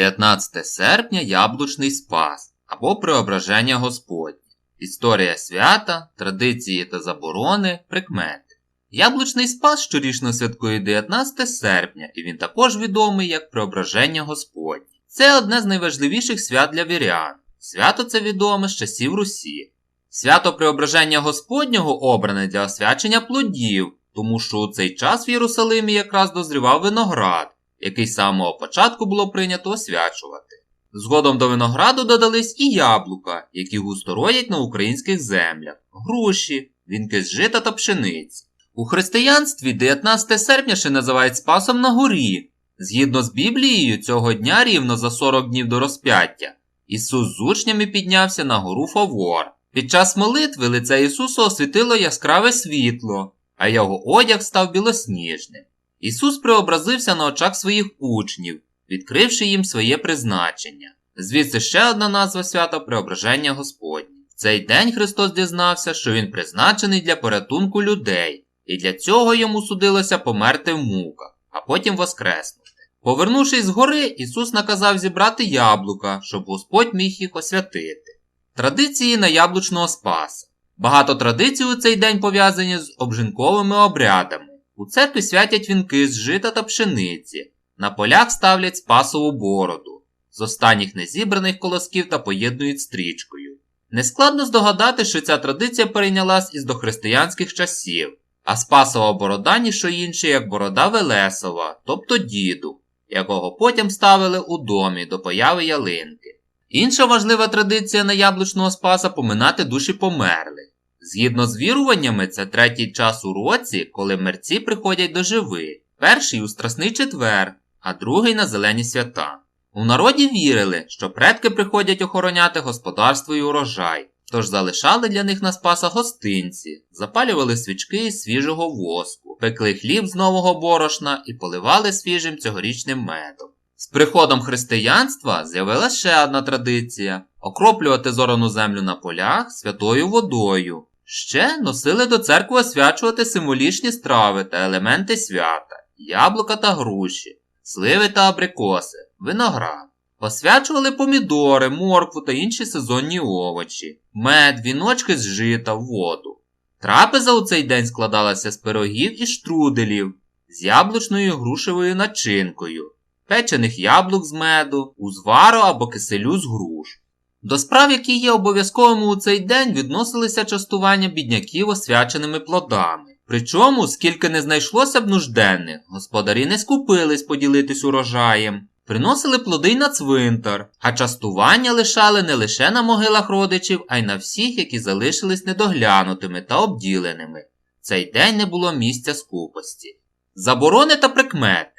19 серпня Яблучний Спас або Преображення Господнє. Історія свята, традиції та заборони, прикмети. Яблучний Спас щорічно святкує 19 серпня, і він також відомий як Преображення Господнє. Це одне з найважливіших свят для вірян. Свято це відоме з часів Русі. Свято Преображення Господнього обране для освячення плодів, тому що у цей час в Єрусалимі якраз дозрівав виноград, який з самого початку було прийнято освячувати. Згодом до винограду додались і яблука, які густо роять на українських землях, груші, вінки з жита та пшениці. У християнстві 19 серпня ще називають Спасом на горі. Згідно з Біблією, цього дня рівно за 40 днів до розп'яття, Ісус з учнями піднявся на гору Фавор. Під час молитви лице Ісуса освітило яскраве світло, а його одяг став білосніжним. Ісус преобразився на очах своїх учнів, відкривши їм своє призначення. Звідси ще одна назва свята Преображення Господнє. В цей день Христос дізнався, що Він призначений для порятунку людей, і для цього йому судилося померти в муках, а потім воскреснути. Повернувшись з гори, Ісус наказав зібрати яблука, щоб Господь міг їх освятити. Традиції на яблучного спаса. Багато традицій у цей день пов'язані з обжинковими обрядами. У церкві святять вінки з жита та пшениці, на полях ставлять спасову бороду, з останніх незібраних колосків та поєднують стрічкою. Нескладно здогадати, що ця традиція перейнялась із дохристиянських часів, а спасова борода ніщо інше, як борода Велесова, тобто діду, якого потім ставили у домі до появи ялинки. Інша важлива традиція на яблучного спаса поминати душі померлих. Згідно з віруваннями, це третій час у році, коли мерці приходять до живи, перший у Страсний четвер, а другий на зелені свята. У народі вірили, що предки приходять охороняти господарство і урожай, тож залишали для них на спаса гостинці, запалювали свічки із свіжого воску, пекли хліб з нового борошна і поливали свіжим цьогорічним медом. З приходом християнства з'явилася ще одна традиція окроплювати зорану землю на полях святою водою. Ще носили до церкви освячувати символічні страви та елементи свята, яблука та груші, сливи та абрикоси, виноград. Освячували помідори, моркву та інші сезонні овочі, мед, віночки з жита, воду. Трапеза у цей день складалася з пирогів і штруделів, з яблучною грушевою начинкою, печених яблук з меду, узвару або киселю з груш. До справ, які є обов'язковими у цей день, відносилися частування бідняків освяченими плодами. Причому, скільки не знайшлося б нужденних, господарі не скупились поділитись урожаєм, приносили плоди й на цвинтар, а частування лишали не лише на могилах родичів, а й на всіх, які залишились недоглянутими та обділеними. Цей день не було місця скупості. Заборони та прикмети.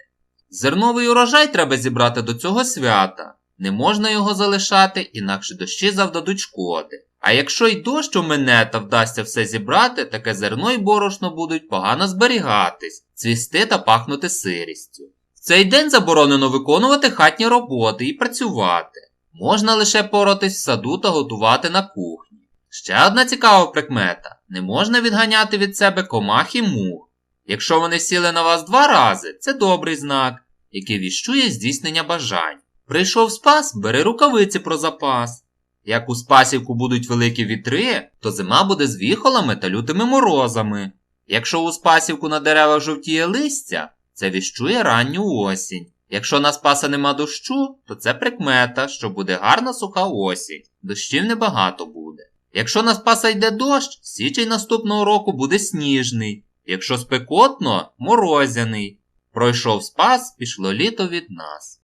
Зерновий урожай треба зібрати до цього свята. Не можна його залишати, інакше дощі завдадуть шкоди. А якщо й дощ мине та вдасться все зібрати, таке зерно й борошно будуть погано зберігатись, цвісти та пахнути сирістю. В цей день заборонено виконувати хатні роботи і працювати. Можна лише поротись в саду та готувати на кухні. Ще одна цікава прикмета: не можна відганяти від себе комах і мух. Якщо вони сіли на вас два рази, це добрий знак, який віщує здійснення бажань. Прийшов спас, бери рукавиці про запас. Як у спасівку будуть великі вітри, то зима буде з віхолами та лютими морозами. Якщо у спасівку на деревах жовтіє листя, це віщує ранню осінь. Якщо на спаса нема дощу, то це прикмета, що буде гарна суха осінь. Дощів небагато буде. Якщо на спаса йде дощ, січень наступного року буде сніжний. Якщо спекотно морозяний. Пройшов спас, пішло літо від нас.